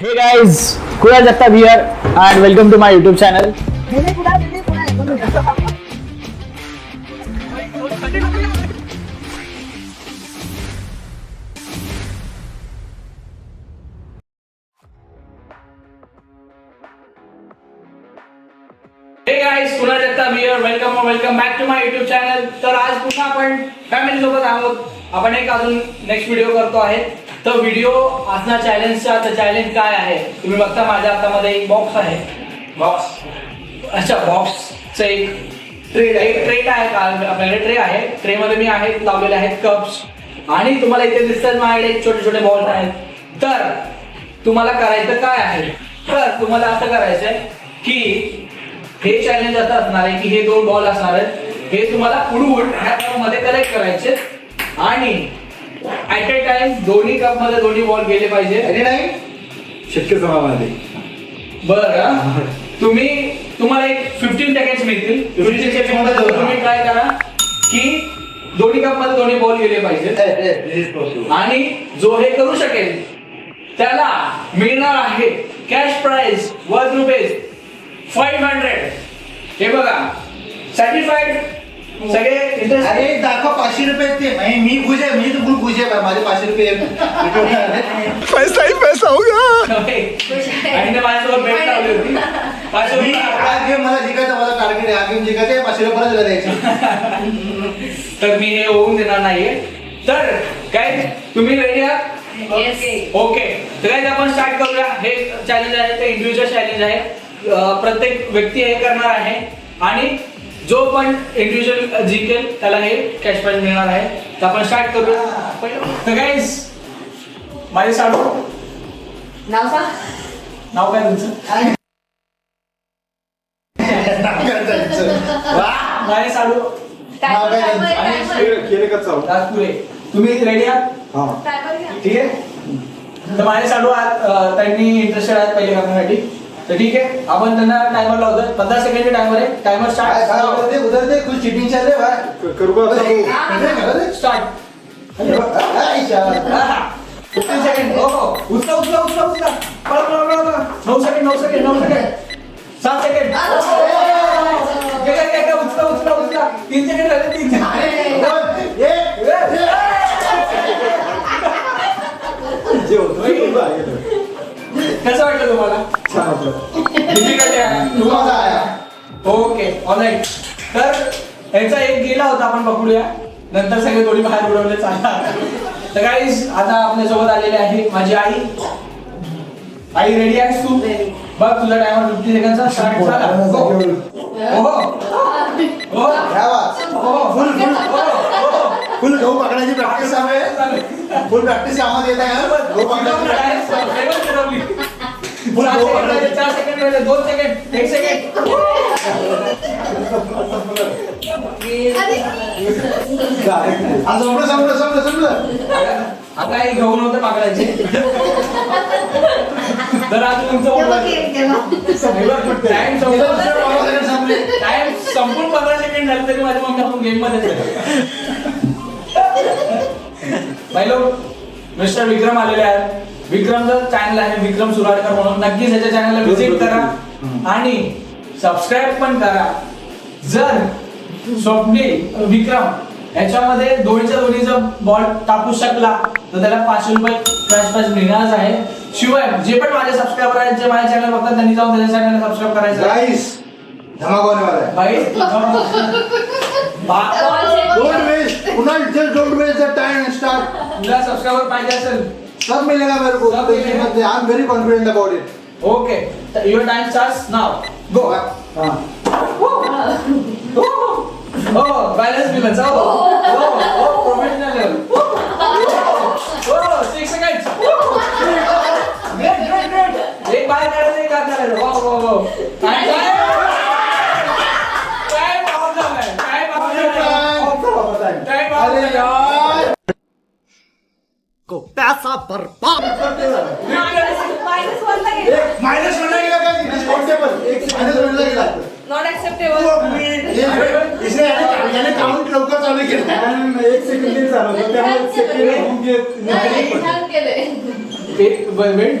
Hey guys, Kunal Jagtap here and welcome to my YouTube channel. Hey guys Kunal Jagtap here welcome welcome back to my YouTube channel तर आज पुन्हा आपण family सोबत आहोत आपण एक अजून नेक्स्ट व्हिडिओ करतो आहे। तर व्हिडिओ असणार चॅलेंजचा तर चॅलेंज काय आहे? तुम्ही बघता माझ्या हातामध्ये एक बॉक्स आहे. बॉक्स अच्छा बॉक्सचं एक ट्रे एक ट्रे आहे? का आपल्याकडे ट्रे आहे. ट्रे मध्ये मी आहेत लावलेले आहेत कप्स आणि तुम्हाला इथे दिसतात माझ्याकडे छोटे छोटे बॉल्स आहेत. तर तुम्हाला करायचं काय आहे? तर तुम्हाला असं करायचं आहे की हे चॅलेंज असं असणार आहे की हे दोन बॉल असणार आहेत. हे तुम्हाला उडवून ह्या मध्ये कलेक्ट करायचे आणि ऍट ए टाइम दोन्ही कपमध्ये दोन्ही बॉल गेले पाहिजे. अरे नाही शक्य जमामध्ये बरं तुम्ही तुम्हाला एक फिफ्टीन सेकंड मिळतील. फिफ्टीन सेकंडमध्ये तुम्ही ट्राय करा की दोन्ही कपमध्ये दोन्ही बॉल गेले पाहिजे. आणि जो हे करू शकेल त्याला मिळणार आहे cash prize one rupees five hundred हे बघा सॅटिस्फाईड सगळे interest- अरे दाखव पाचशे रुपये ते. मी खुश आहे मी तर फुल खुश आहे. माझे पाचशे रुपये पैसा ही पैसा होगा आणि ते माझ्यासोबत भेट लावली होती. पाचशे मी रुपये हा गेम मला जिंकायचा माझा टार्गेट आहे. हा गेम जिंकायचा आहे, पाचशे रुपये परत द्यायचे. तर मी हे होऊन देणार नाहीये. तर काय तुम्ही रेडी आहात? ओके तर काय आपण स्टार्ट करूया. हे चॅलेंज आहे ते इंडिव्हिज्युअल चॅलेंज आहे. अं, प्रत्येक व्यक्ती हे करणार आहे. आणि जो पण इंडिव्हिज्युअल जिंकेल त्याला हे कॅश प्राइज मिळणार आहे. तर आपण स्टार्ट करूया पहिलं- तर गाईज माझे साडू. नाव सांग. नाव काय तुमचं? वा माझे साडू. नाव काय? त्यांचं? टायमर राजपुरे. तुम्ही रेडी आहात? ठीक आहे? तर माझे साडू आज अं, त्यांनी इंटरेस्टेड आहेत पहिले करण्यासाठी तर ठीक आहे आपण त्यांना टायमर लावतोय. पंधरा सेकंड टायमर आहे. टायमर काय काय स्टार्ट उधर दे कुछ चिटिंग चल रही है भाई करू का स्टार्ट स्टार्ट फिफ्टीन सेकंड हो हो उचला उचला उचला उचला. पळा पळा पळा पळा. नऊ सेकंड नऊ सेकंड नऊ सेकंड सात सेकंड एका एका उचला उचला उचला. तीन सेकंड झाले तीन सेकंड. कसं वाटलं तुम्हाला? ओके ऑलराईट तर याचा एक गेला होता आपण पकडूया. नंतर सगळे दोन्ही बाहेर उडवले चालला. तर गाईज आता आपल्यासोबत आलेली आहे माझी आई. आई रेडी आहेस तू? बघ तुझा टायमर फिफ्टी सेकंडचा स्टार्ट झाला Go. ओहो हो. क्या बात हो. फुल फुल हो फुल गहू पकडायची प्रॅक्टिस आहे. फुल प्रॅक्टिस आम्हाला येत आहे. गहू पकडायची फुल चार सेकंड राहिले दोन सेकंड एक सेकंड हा, संपलं संपलं संपलं संपलं आता हे घेऊन नव्हतं पाकडायचे तर आता तुमचं टाइम संपलं टाइम संपूर्ण पंधरा सेकंड झाले तरी माझी मम्मी आपण गेममध्ये पहिलो मिस्टर विक्रम आलेले आहेत. विक्रमचं चॅनल आहे विक्रम सुराडकर म्हणून. नक्कीच याच्या चॅनलला व्हिजिट करा. आणि सबस्क्राईब पण करा. जर स्वप्नील विक्रम याच्यामध्ये दोन्हीच्या दोन्ही जर बॉल टाकू शकला तर त्याला पाचशे रुपये कॅश प्राइज मिळणारच आहे. शिवाय जे पण माझे सबस्क्रायबर आहेत जे माझ्या चॅनल बघतात त्यांनी जाऊन त्याच्या चॅनलला सबस्क्राईब करायचं. गाइस धमाका वाला है भाई बा- don't waste don't waste the time start तुला सबस्क्रायबर पाहिजे असेल सब मिलेगा मेरे को सब मिलेगा। I am very confident about it okay your time starts now go हाँ। हो बॅलन्स बिलन्स हो हो प्रोफेशनल लेवल हो six seconds great great great एक बाय काढायचं एक आत काढायचं वा वा वा काय काय मायनस वनला गेला माइनस वन गेला का? एक गेला. नॉट इसने याने याने काउंट लवकर चालू केलं. एक सेकंड लेट झालं होतं त्यामुळे सेकंड होऊन घेत- छान केलंय एक वेट वेट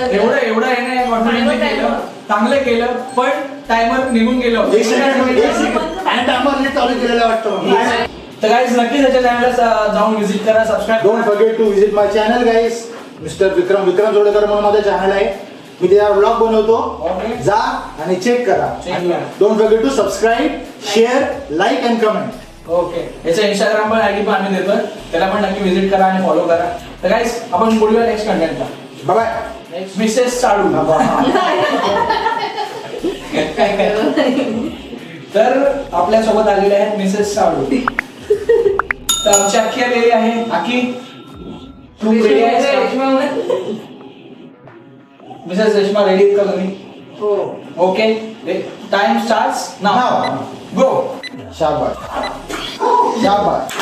एवढं एवढं आहे ना कॉन्फिडन्स केलं. चांगलं केलं पण टायमर निघून गेलं. चालू केलेला वाटतं तर गाईज नक्कीच त्याच्या चॅनलला जाऊन व्हिजिट करा subscribe don't forget to visit my channel guys mister Vikram Vikram Jodekar म्हणून माझं चॅनल आहे. मी त्यावर ब्लॉग बनवतो. जा आणि चेक करा. Don't forget to subscribe share like and comment okay याचं इंस्टाग्राम पण आयडी पण आम्ही देतोय. त्याला पण नक्की व्हिजिट करा आणि फॉलो करा. तर गाईज आपण बोलूया नेक्स्ट कंटेंटला बाय नेक्स्ट मिसेस चालू काय काय तर आपल्यासोबत आलेले आहेत मिसेस साडू तर आमची अख्खी आलेली आहे. आखी तू रेडी आहेस का? मिसेस रेश्मा रेडी का तुम्ही okay time starts now. Go शाबाश शाबाश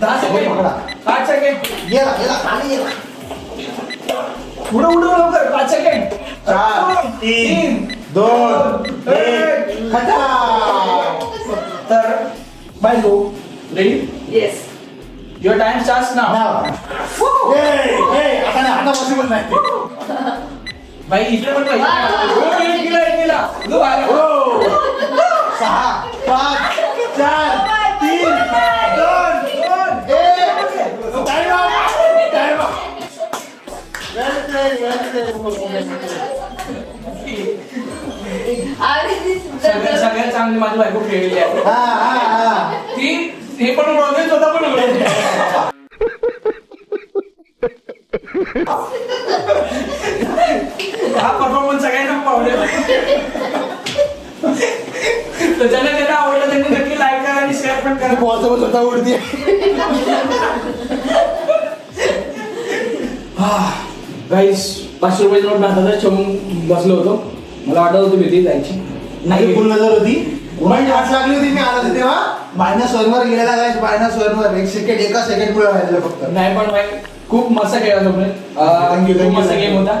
दहा सेकंड पकडा. पाच सेकंड गेला गेला खाली गेला पुढे उडू लवकर पाच सेकंड चार तीन दोन एक. खटा तर bye go ready yes your time starts now now ए ए आता नाही आता पॉसिबल नाही बाई इकडे पण पाहिजे हो, एक गेला, एक गेला. जो आला. हो. सहा पाच चार तीन दोन एक टाइम टाइम सगळ्यात सगळ्यात चांगली माझी बायको खेळलेली आहे. हा हा हा. ती हे पण उडवते स्वतः पण उडवते हा परफॉर्मन्स सगळ्यांना पावले तर ज्यांना आवडलं त्यांनी नक्की लाईक करा आणि शेअर पण करा. पॉसिबल होता उडती गाईस पाचशे रुपये नोट ठेवून बसलो होतो. मला वाटत होती भीती जायची. नाही फुल नजर होती. पण आठ लागली होती मी आला तेव्हा. मायनस वन वर गेलेला काय मायनस वन वर एक सेकंड एका सेकंड पुढे व्हायला फक्त. नाही पण भाई खूप मस्त खेळला तुम्ही खूप मस्त. गेम होता.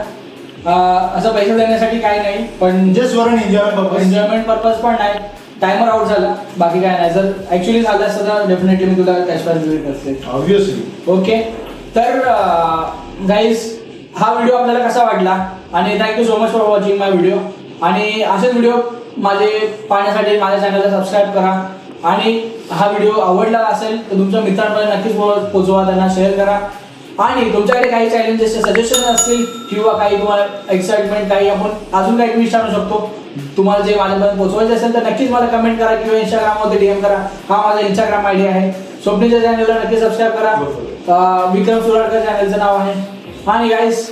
अं, असं पैसे देण्यासाठी काही नाही पण जस्ट वर एन्जॉयमेंट पर्पज एन्जॉयमेंट पर्पज पण नाही. टायमर आउट झाला. बाकी काय नाही. जर ऍक्च्युली झालं असतं तर डेफिनेटली मी तुला कॅश दिली असते ऑब्विसली ओके तर गाईज हा व्हिडिओ आपल्याला कसा वाटला? आणि thank you so much for watching my video आणि असेच व्हिडिओ माझे पाहण्यासाठी माझ्या चॅनलला सबस्क्राईब करा. आणि हा व्हिडिओ आवडला असेल तर तुमच्या मित्रांपर्यंत नक्कीच पोचवा त्यांना शेअर करा. आणि तुमच्याकडे काही चॅलेंजेसचे सजेशन असतील किंवा काही तुम्हाला एक्साइटमेंट काही आपण अजून काही आणू शकतो तुम्हाला जे माझ्यापर्यंत पोहोचवायचे असेल तर नक्कीच मला कमेंट करा किंवा इंस्टाग्राममध्ये डीएम करा. हा माझा इंस्टाग्राम आयडी आहे. स्वप्नीच्या चॅनलला नक्की सबस्क्राईब करा. विक्रम सुराडकर चॅनलचं नाव आहे. आणि गाईस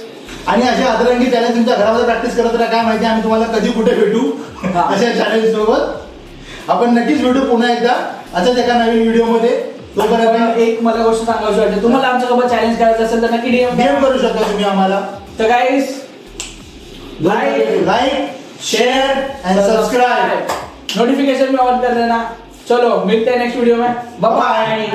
आणि अशा अदरंगी चॅलेंज तुमच्या घरामध्ये प्रॅक्टिस करत राहा. काय माहिती आम्ही तुम्हाला कधी कुठे भेटू. अशा चॅलेंज सोबत. आपण नक्कीच भेटू पुन्हा एकदा. अशाच एका नवीन व्हिडिओमध्ये तोपर्यंत एक मला गोष्ट सांगायची वाटते. तुम्हाला आमच्यासोबत चॅलेंज करायचं असेल तर नक्की डीएम डीएम करू शकता तुम्ही आम्हाला. तर guys like like share and subscribe notification भी ऑन कर देना चलो मिलते हैं नेक्स्ट वीडियो में. बाय.